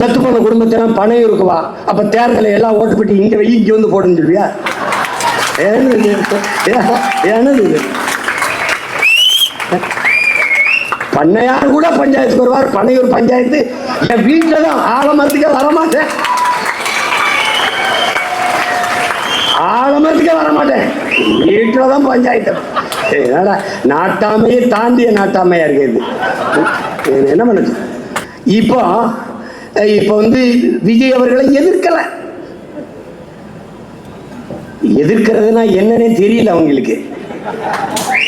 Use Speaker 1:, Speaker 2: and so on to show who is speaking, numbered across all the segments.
Speaker 1: செத்து போன குடும்பத்திலாம் பணம் இருக்குவா? அப்ப தேர்தலை எல்லாம் ஓட்டு போட்டு இங்க வை இங்க வந்து போடுன்னு சொல்லுவியா ஏன்னு இது? பண்ணையார் கூட பஞ்சாயத்துக்கு வருவார் பனையூர் பஞ்சாயத்து என் வீட்டில் தான் ஆலமரத்துக்கே வரமாட்டேன். ஆலமரத்துக்கே வரமாட்டேன். வீட்டில் தான் பஞ்சாயத்து என்னடா நாட்டாமையை தாண்டிய நாட்டாமையா இருக்குது என்ன பண்ணுது இப்போ இப்போ வந்து விஜய் அவர்களை எதிர்க்கல. எதிர்க்கிறதுனா என்னன்னே தெரியல அவங்களுக்கு.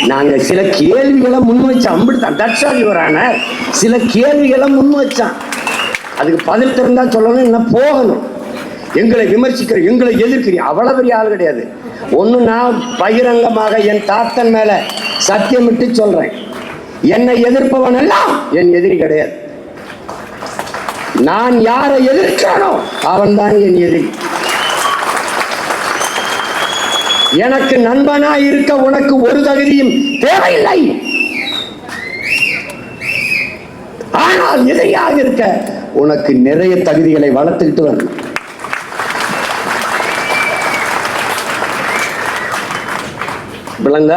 Speaker 1: நாங்க சில கேள்விகளை முன் வச்சோம் அம்பிடுத்தான் வரான சில கேள்விகளை முன் வச்சான். அதுக்கு பதில் தெரிந்தா சொல்லணும் என்ன போகணும். எங்களை விமர்சிக்கிற எங்களை எதிர்க்கிறீங்க அவ்வளவு பெரிய ஆள் கிடையாது. ஒன்று நான் பகிரங்கமாக என் தாத்தன் மேல சத்தியமிட்டு சொல்றேன். என்னை எதிர்ப்பவன் எல்லாம் என் எதிரி கிடையாது. நான் யாரை எதிர்க்கானோ அவன் தான் என் எதிரி. எனக்கு நண்பனா இருக்க உனக்கு ஒரு தகுதியும் தேவையில்லை. ஆனால் எதிரியாக இருக்க உனக்கு நிறைய தகுதிகளை வளர்த்துக்கிட்டு வரணும் விளங்க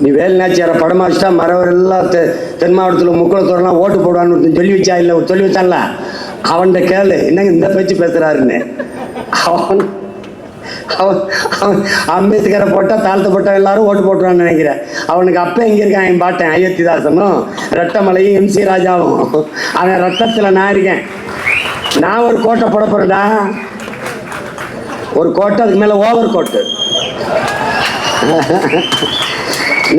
Speaker 1: நீ வேலுநாச்சியாரை படம் வச்சுட்டா மறவர் எல்லாம் தெ- தென் மாவட்டத்தில் முக்குளத்தோடலாம் ஓட்டு போடுவான்னு சொல்லி வச்சா இல்லை சொல்லி வச்சான்ல? அவன்கிட்ட கேளு என்னங்க இந்த பேச்சு பேசுகிறாருன்னு அவன் அவன் அவன் அம்பேத்கரை போட்டால் தாழ்த்த போட்டா எல்லாரும் ஓட்டு போட்டுவான்னு நினைக்கிறேன். அவனுக்கு அப்போ எங்கே இருக்கான் என் பாட்டேன் அயோத்திதாசனும் ரெட்டமலையும் எம்சி ராஜாவும். அவன் ரத்தத்தில் நான் இருக்கேன். நான் ஒரு கோட்டை போட போறேன்டா. ஒரு கோட்டை அதுக்கு மேலே ஓவர் கோட்டு.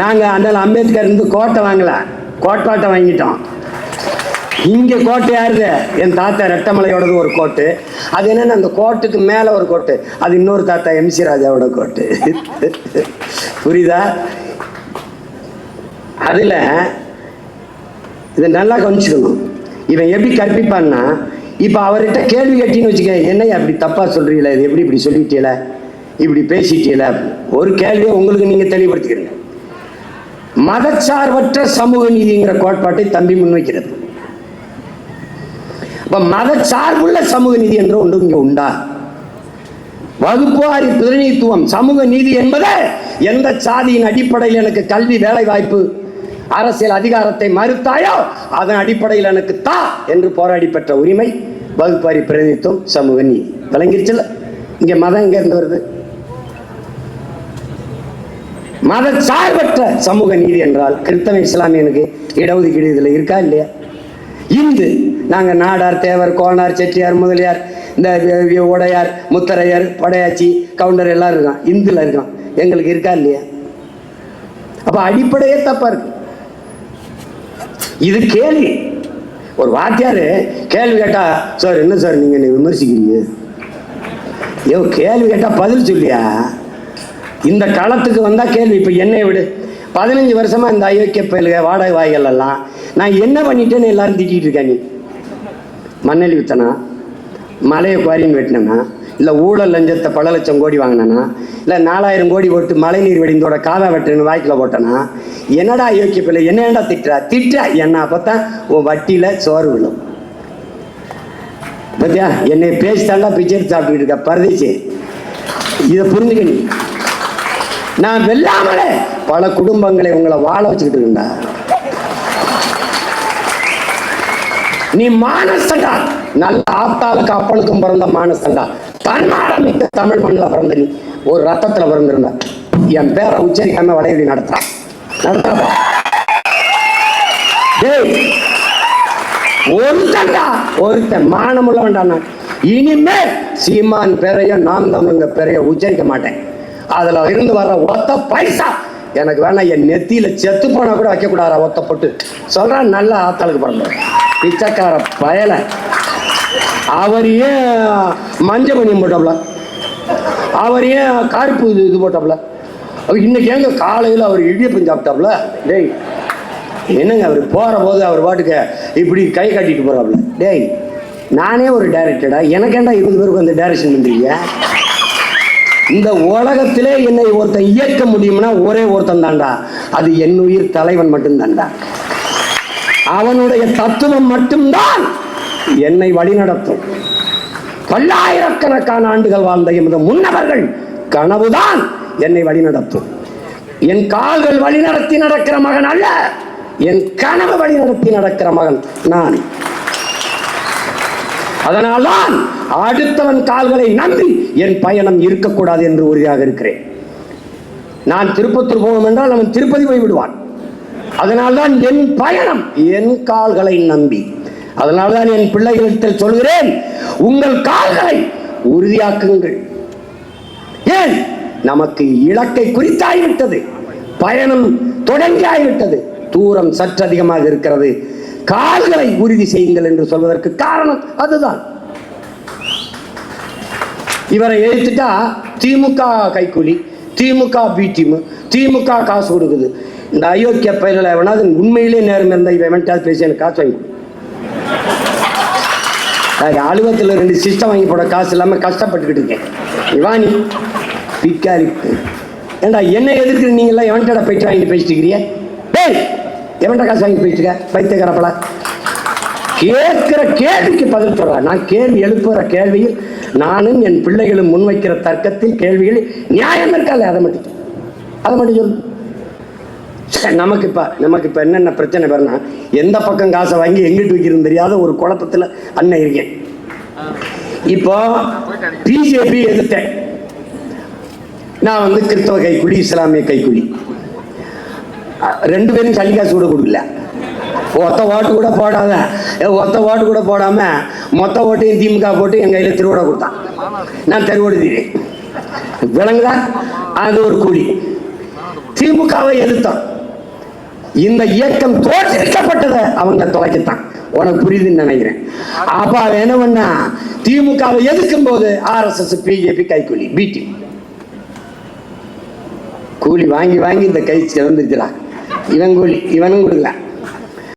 Speaker 1: நாங்கள் அந்த அம்பேத்கர் இருந்து கோட்டை வாங்கலாம் கோட்பாட்டை வாங்கிட்டோம் இங்கே கோட்டை யாருது? என் தாத்தா ரெட்டமலையோடது ஒரு கோட்டு. அது என்னன்னா அந்த கோட்டுக்கு மேலே ஒரு கோட்டு. அது இன்னொரு தாத்தா எம்சி ராஜாவோட கோட்டு. புரியுதா? அதில் இதை நல்லா கவனிச்சுக்கணும். இவன் எப்படி கற்பிப்பான்னா இப்போ அவர்கிட்ட கேள்வி கேட்டின்னு வச்சுக்க என்னையா அப்படி தப்பாக சொல்கிறீங்களே இது எப்படி இப்படி சொல்லிட்டீல இப்படி பேசிட்டீல ஒரு கேள்வியை உங்களுக்கு நீங்கள் தெளிவுபடுத்திக்கிறீங்க. மதச்சார்பற்ற சமூக நீதிங்கிற கோட்பாட்டை தம்பி முன்வைக்கிறது. இப்போ மதச்சார்புள்ள சமூக நீதி என்ற ஒன்று இங்கே உண்டா? வகுப்புவாரி பிரதிநிதித்துவம் சமூக நீதி என்பது எந்த சாதியின் அடிப்படையில் எனக்கு கல்வி வேலை வாய்ப்பு அரசியல் அதிகாரத்தை மறுத்தாயோ அதன் அடிப்படையில் எனக்கு தா என்று போராடி பெற்ற உரிமை வகுப்பாரி பிரதிநிதித்துவம் சமூக நீதி. விளங்கிருச்சுல? இங்க மதம் எங்க இருந்து வருது? மத சார்பற்ற சமூக நீதி என்றால் கிறிஸ்தவ இஸ்லாமியனுக்கு இடஒதுக்கீடு இதில் இருக்கா இல்லையா? இந்து நாங்கள் நாடார் தேவர் கோனார் செட்டியார் முதலியார் இந்த உடையார் முத்தரையர் படையாச்சி கவுண்டர் எல்லாம் இருக்கான் இந்துல இருக்கான் எங்களுக்கு இருக்கா இல்லையா? அப்போ அடிப்படையே தப்பா இருக்கு. இது கேள்வி. ஒரு வாத்தியார் கேள்வி கேட்டா சார் என்ன சார் நீங்க என்னை விமர்சிக்கிறீங்க? ஐயோ கேள்வி கேட்டா பதில் சொல்லியா? இந்த களத்துக்கு வந்தால் கேள்வி இப்போ என்னை விடு. பதினஞ்சு வருஷமா இந்த அயோக்கிய பயலுக வாடகை வாய்கள் எல்லாம் நான் என்ன பண்ணிட்டேன்னு எல்லாரும் திட்டிகிட்டு இருக்கேன் நீ? மண்ணெளி வித்தனா? மலையை குவாரின்னு வெட்டினனா? இல்லை ஊழல் லஞ்சத்தை பல லட்சம் கோடி வாங்கினேன்னா இல்லை நாலாயிரம் கோடி போட்டு மழைநீர் வெடிந்தோட காதா வெட்டுன்னு வாய்க்கில் போட்டனா? என்னடா அயோக்கிய பிள்ளை என்ன ஏன்டா திட்டுறா? திட்டுறா. என்ன பார்த்தா உன் வட்டியில் சோறு விழும். பார்த்தியா என்னை பேசி தாண்டா பிச்சை சாப்பிட்டுக்கிட்டு இருக்க பரதேசி. இதை புரிஞ்சுக்க நீ. நான் வெல்லாமலே பல குடும்பங்களை உங்களை வாழ வச்சுக்கிட்டு இருந்தா நீ மானசண்டா. நல்ல ஆத்தாளுக்கு அப்பளுக்கும் பிறந்த மானசண்டா. தன்மானமிக்க தமிழ் மண்ணில் பிறந்த நீ. ஒரு ரத்தத்துல பிறந்திருந்த. என் பேரை உச்சரிக்காம வடையடி நடத்துறான் நடத்துறா. டேய் ஒருத்தன்டா ஒருத்தன் மானமுள்ள வேண்டாம் இனிமே சீமான் பேரைய நாம் தமிழ்ங்க பேரைய உச்சரிக்க மாட்டேன். அதுல இருந்து வர்ற ஒத்த பைசா எனக்கு வேணா என் நெத்தியில செத்து போனா கூட வைக்க கூடாதா போட்டு. சொல்றான் நல்ல ஆத்தாளுக்கு பிறந்த. பிச்சைக்கார பயல. அவர் ஏன் மஞ்சள் பனியம் போட்டாப்ல? அவர் ஏன் கார்ப்பு இது இது போட்டாப்ல? அவர் இன்னைக்கு ஏங்க காலையில் அவர் இடியப்பம் சாப்பிட்டாப்ல? டேய் என்னங்க அவர் போகிற போது அவர் பாட்டுக்கு இப்படி கை காட்டிட்டு போறாப்ல? டேய் நானே ஒரு டைரக்டடா எனக்கேண்டா இருபது பேருக்கு அந்த டைரக்ஷன் பண்றீங்க? இந்த உலகத்திலே என்னை ஒருத்தன் இயக்க முடியும்னா ஒரே ஒருத்தன் தாண்டா அது என் உயிர் தலைவன் மட்டும்தான்டா. அவனுடைய தத்துவம் மட்டும்தான் என்னை வழிநடத்தும். பல்லாயிரக்கணக்கான ஆண்டுகள் வாழ்ந்த எமது முன்னவர்கள் கனவுதான் என்னை வழிநடத்தும். என் கால்கள் வழிநடத்தி நடக்கிற மகன் அல்ல என் கனவு வழிநடத்தி நடக்கிற மகன் நான். அதனால்தான் அடுத்தவன் கால்களை நம்பி என் பயணம் இருக்கக்கூடாது என்று உறுதியாக இருக்கிறேன். நான் திருப்பத்தூர் போகணும் என்றால் அவன் திருப்பதி போய் விடுவான். அதனால்தான் என் பயணம் என் கால்களை நம்பி. அதனால்தான் என் பிள்ளைகளிடத்தில் சொல்கிறேன் உங்கள் கால்களை உறுதியாக்குங்கள். ஏன்? நமக்கு இலக்கை குறித்தாகிவிட்டது பயணம் தொடங்கியாகிவிட்டது தூரம் சற்று அதிகமாக இருக்கிறது. கால்களை உறுதி செய்யுங்கள் என்று சொல்வதற்கு காரணம் அதுதான். இவரை எழுத்துட்டா திமுக கைக்கூலி திமுக பி டீம் திமுக காசு கொடுக்குது. இந்த அயோக்கிய பயிரில் எவனாவது உண்மையிலே நேரம் இருந்தால் இவன் வேண்டாவது பேசி எனக்கு காசு வாங்கி அலுவலகத்தில் ரெண்டு சிஸ்டம் வாங்கி போட காசு இல்லாமல் கஷ்டப்பட்டுக்கிட்டு இருக்கேன். இவானி பிக்காரி. ஏண்டா என்ன எதிர்க்கிற நீங்களாம் எவன்டா போயிட்டு வாங்கிட்டு பேசிட்டு இருக்கிறீங்க? எவன்டா காசு வாங்கி போயிட்டு இருக்க பைத்தியக்காரப்படா. கேட்கிற கேள்விக்கு பதில் சொல்றா. நான் கேள்வி எழுப்புகிற கேள்வியில் நானும் என் பிள்ளைகளும் முன்வைக்கிற தர்க்கத்தில் கேள்விகளில் நியாயம் இருக்காது அதை மட்டும். அதை மட்டும் சொல்லு. நமக்கு இப்ப நமக்கு இப்ப என்னென்ன பிரச்சனை பாருன்னா எந்த பக்கம் காசை வாங்கி எங்கிட்டு வைக்கிறது தெரியாத ஒரு குழப்பத்துல அண்ணன் இருக்கேன். இப்போ பிஜேபி எதிர்த்தேன் நான் வந்து கிறிஸ்தவ கைக்குழி இஸ்லாமிய கைக்குழி ரெண்டு பேரும் சளி காசு கூட கொடுக்கல. ஒத்த ஓட்டு கூட போடாத ஒத்த ஓட்டு கூட போடாம மொத்த ஓட்டையும் திமுக போட்டு என் கையில திருவிட கொடுத்தான். நான் தெருவோடு விளங்குதா? அது ஒரு கூலி. திமுகவை எதிர்த்தான். இந்த இயக்கம் தோற்கடிக்கப்பட்டதை அவங்க தொலைக்கத்தான் உனக்கு புரியுதுன்னு நினைக்கிறேன். அப்ப அவன் என்ன பண்ணா திமுகவை எதிர்க்கும் போது ஆர்எஸ்எஸ் பிஜேபி கைக்கூலி பிடி கூலி வாங்கி வாங்கி இந்த கை சிறந்துச்சுடா இவன் கூலி இவனும்